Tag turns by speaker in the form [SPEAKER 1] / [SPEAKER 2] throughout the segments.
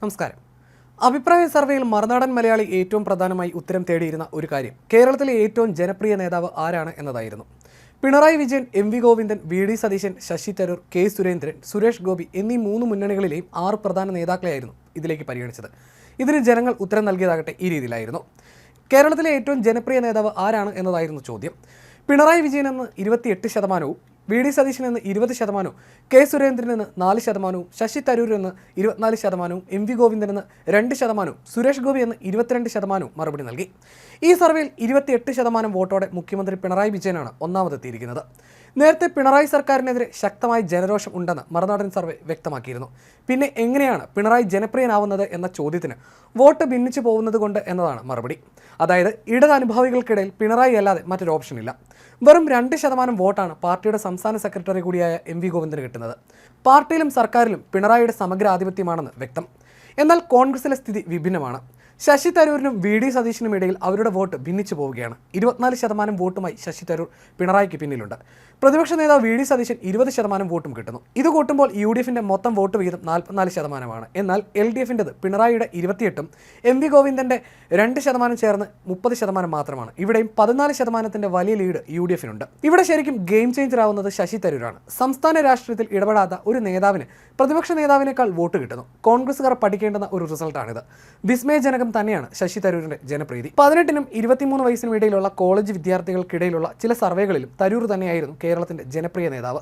[SPEAKER 1] നമസ്കാരം. അഭിപ്രായ സർവേയിൽ മറുനാടൻ മലയാളി ഏറ്റവും പ്രധാനമായി ഉത്തരം തേടിയിരുന്ന ഒരു കാര്യം. കേരളത്തിലെ ഏറ്റവും ജനപ്രിയ നേതാവ് ആരാണ് എന്നതായിരുന്നു. Pinarayi Vijayan M V Govindan V D Satheesan Shashi Tharoor K Surendran Suresh Gopi എന്നീ മൂന്ന് മുന്നണികളിലെയും ആറ് പ്രധാന നേതാക്കളെയായിരുന്നു ഇതിലേക്ക് പരിഗണിച്ചത്. ഇതിന് ജനങ്ങൾ ഉത്തരം നൽകിയതാകട്ടെ ഈ രീതിയിലായിരുന്നു. കേരളത്തിലെ ഏറ്റവും ജനപ്രിയ നേതാവ് ആരാണ് എന്നതായിരുന്നു ചോദ്യം. പിണറായി വിജയൻ എന്ന് ഇരുപത്തിയെട്ട് ശതമാനവും വി ഡി സതീശിൽ നിന്ന് ഇരുപത് ശതമാനവും കെ സുരേന്ദ്രൻ നിന്ന് നാല് ശതമാനവും ശശി തരൂരിൽ നിന്ന് ഇരുപത്തിനാല് ശതമാനവും എം വി ഗോവിന്ദൻ നിന്ന് രണ്ട് ശതമാനവും സുരേഷ് ഗോപി എന്ന് ഇരുപത്തിരണ്ട് ശതമാനവും മറുപടി നൽകി. ഈ സർവേയിൽ ഇരുപത്തിയെട്ട് ശതമാനം വോട്ടോടെ മുഖ്യമന്ത്രി പിണറായി വിജയനാണ് ഒന്നാമതെത്തിയിരിക്കുന്നത്. നേരത്തെ പിണറായി സർക്കാരിനെതിരെ ശക്തമായ ജനരോഷം ഉണ്ടെന്ന് മറുനാടൻ സർവേ വ്യക്തമാക്കിയിരുന്നു. പിന്നെ എങ്ങനെയാണ് പിണറായി ജനപ്രിയനാവുന്നത് എന്ന ചോദ്യത്തിന് വോട്ട് ഭിന്നിച്ചു പോകുന്നത് കൊണ്ട് എന്നതാണ് മറുപടി. അതായത് ഇടത് അനുഭാവികൾക്കിടയിൽ പിണറായി അല്ലാതെ മറ്റൊരു ഓപ്ഷനില്ല വെറും രണ്ട് ശതമാനം വോട്ടാണ് പാർട്ടിയുടെ സംസ്ഥാന സെക്രട്ടറി കൂടിയായ എം വി ഗോവിന്ദന് കിട്ടുന്നത്. പാർട്ടിയിലും സർക്കാരിലും പിണറായിയുടെ സമഗ്ര ആധിപത്യമാണെന്ന് വ്യക്തം. എന്നാൽ കോൺഗ്രസിലെ സ്ഥിതി വിഭിന്നമാണ്. ശശി തരൂരിനും വി ഡി സതീശിനും ഇടയിൽ അവരുടെ വോട്ട് ഭിന്നിച്ചു പോവുകയാണ്. ഇരുപത്തിനാല് ശതമാനം വോട്ടുമായി ശശി തരൂർ പിണറായിക്ക് പിന്നിലുണ്ട്. പ്രതിപക്ഷ നേതാവ് വി ഡി സതീശൻ ഇരുപത് ശതമാനം വോട്ടും കിട്ടുന്നു. ഇത് കൂട്ടുമ്പോൾ യു ഡി എഫിന്റെ മൊത്തം വോട്ട് വീതം നാൽപ്പത്തിനാല് ശതമാനമാണ്. എന്നാൽ എൽ ഡി എഫിന്റെത് പിണറായിയുടെ ഇരുപത്തിയെട്ടും എം വി ഗോവിന്ദന്റെ രണ്ട് ശതമാനം ചേർന്ന് മുപ്പത് ശതമാനം മാത്രമാണ്. ഇവിടെയും പതിനാല് ശതമാനത്തിന്റെ വലിയ ലീഡ് യു ഡി എഫിനുണ്ട്. ഇവിടെ ശരിക്കും ഗെയിം ചേഞ്ചർ ആവുന്നത് ശശി തരൂരാണ്. സംസ്ഥാന രാഷ്ട്രീയത്തിൽ ഇടപെടാത്ത ഒരു നേതാവിന് പ്രതിപക്ഷ നേതാവിനേക്കാൾ വോട്ട് കിട്ടുന്നു. കോൺഗ്രസുകാർ പഠിക്കേണ്ടുന്ന ഒരു റിസൾട്ടാണിത്. വിസ്മയജനകം തന്നെയാണ് ശശി തരൂരിന്റെ ജനപ്രീതി. പതിനെട്ടിനും ഇരുപത്തിമൂന്ന് വയസ്സിനും ഇടയിലുള്ള കോളേജ് വിദ്യാർത്ഥികൾക്കിടയിലുള്ള ചില സർവേകളിലും തരൂർ തന്നെയായിരുന്നു കേരളത്തിന്റെ ജനപ്രിയ നേതാവ്.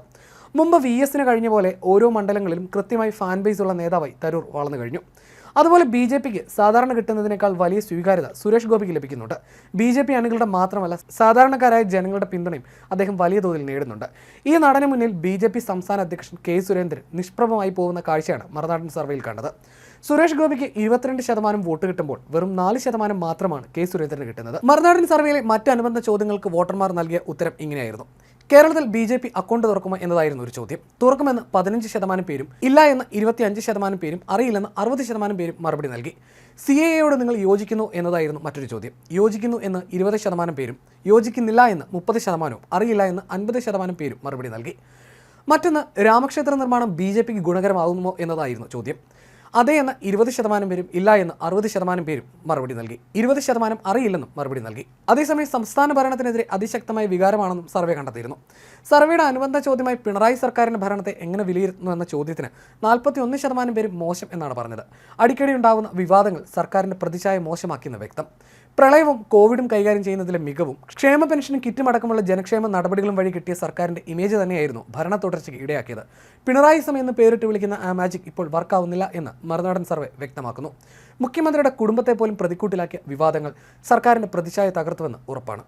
[SPEAKER 1] മുമ്പ് വി എസിന് കഴിഞ്ഞ പോലെ ഓരോ മണ്ഡലങ്ങളിലും കൃത്യമായി ഫാൻ ബേസ് ഉള്ള നേതാവായി തരൂർ വളർന്നു കഴിഞ്ഞു. അതുപോലെ ബി ജെ പിക്ക് സാധാരണ കിട്ടുന്നതിനേക്കാൾ വലിയ സ്വീകാര്യത സുരേഷ് ഗോപിക്ക് ലഭിക്കുന്നുണ്ട്. ബി ജെ പി അണികളുടെ മാത്രമല്ല സാധാരണക്കാരായ ജനങ്ങളുടെ പിന്തുണയും അദ്ദേഹം വലിയ തോതിൽ നേടുന്നുണ്ട്. ഈ നടന് മുന്നിൽ ബി ജെ പി സംസ്ഥാന അധ്യക്ഷൻ കെ സുരേന്ദ്രൻ നിഷ്പ്രഭമായി പോകുന്ന കാഴ്ചയാണ് മറുനാടൻ സർവേയിൽ കണ്ടത്. സുരേഷ് ഗോപിക്ക് ഇരുപത്തിരണ്ട് ശതമാനം വോട്ട് കിട്ടുമ്പോൾ വെറും നാല് ശതമാനം മാത്രമാണ് കെ സുരേന്ദ്രന് കിട്ടുന്നത്. മറുനാടൻ സർവേയിലെ മറ്റ് അനുബന്ധ ചോദ്യങ്ങൾക്ക് വോട്ടർമാർ നൽകിയ ഉത്തരം ഇങ്ങനെയായിരുന്നു. കേരളത്തിൽ ബി ജെ പി അക്കൗണ്ട് തുറക്കുമോ എന്നതായിരുന്നു ഒരു ചോദ്യം. തുറക്കുമെന്ന് പതിനഞ്ച് ശതമാനം പേരും ഇല്ല എന്ന് ഇരുപത്തിയഞ്ച് ശതമാനം പേരും അറിയില്ലെന്ന് അറുപത് ശതമാനം പേരും മറുപടി നൽകി. സി എ എയോട് നിങ്ങൾ യോജിക്കുന്നു എന്നതായിരുന്നു മറ്റൊരു ചോദ്യം. യോജിക്കുന്നു എന്ന് ഇരുപത് ശതമാനം പേരും യോജിക്കുന്നില്ല എന്ന് മുപ്പത് ശതമാനവും അറിയില്ല എന്ന് അൻപത് ശതമാനം പേരും മറുപടി നൽകി. മറ്റൊന്ന് രാമക്ഷേത്ര നിർമ്മാണം ബി ജെ പിക്ക് ഗുണകരമാകുമോ എന്നതായിരുന്നു ചോദ്യം. അതെ എന്ന് ഇരുപത് ശതമാനം പേരും ഇല്ല എന്ന് അറുപത് ശതമാനം പേരും മറുപടി നൽകി. ഇരുപത് ശതമാനം അറിയില്ലെന്നും മറുപടി നൽകി. അതേസമയം സംസ്ഥാന ഭരണത്തിനെതിരെ അതിശക്തമായ വികാരമാണെന്നും സർവേ കണ്ടെത്തിയിരുന്നു. സർവേയുടെ അനുബന്ധ ചോദ്യമായി പിണറായി സർക്കാരിന്റെ ഭരണത്തെ എങ്ങനെ വിലയിരുത്തുന്നു എന്ന ചോദ്യത്തിന് നാൽപ്പത്തി ഒന്ന് ശതമാനം പേരും മോശം എന്നാണ് പറഞ്ഞത്. അടിക്കടി ഉണ്ടാകുന്ന വിവാദങ്ങൾ സർക്കാരിന്റെ പ്രതിച്ഛായ മോശമാക്കിയെന്ന് വ്യക്തം. പ്രളയവും കോവിഡും കൈകാര്യം ചെയ്യുന്നതിലെ മികവും. ക്ഷേമ പെൻഷനും കിറ്റും അടക്കമുള്ള ജനക്ഷേമ നടപടികളും വഴി കിട്ടിയ സർക്കാരിന്റെ ഇമേജ് തന്നെയായിരുന്നു ഭരണ തുടർച്ചയ്ക്ക് ഇടയാക്കിയത് പിണറായി സമയം എന്ന് പേരിട്ട് വിളിക്കുന്ന ആ മാജിക് ഇപ്പോൾ വർക്കാവുന്നില്ല എന്ന് മറുനാടൻ സർവേ വ്യക്തമാക്കുന്നു. മുഖ്യമന്ത്രിയുടെ കുടുംബത്തെ പോലും പ്രതിക്കൂട്ടിലാക്കിയ വിവാദങ്ങൾ സർക്കാരിന്റെ പ്രതിച്ഛായ തകർത്തുവെന്ന് ഉറപ്പാണ്.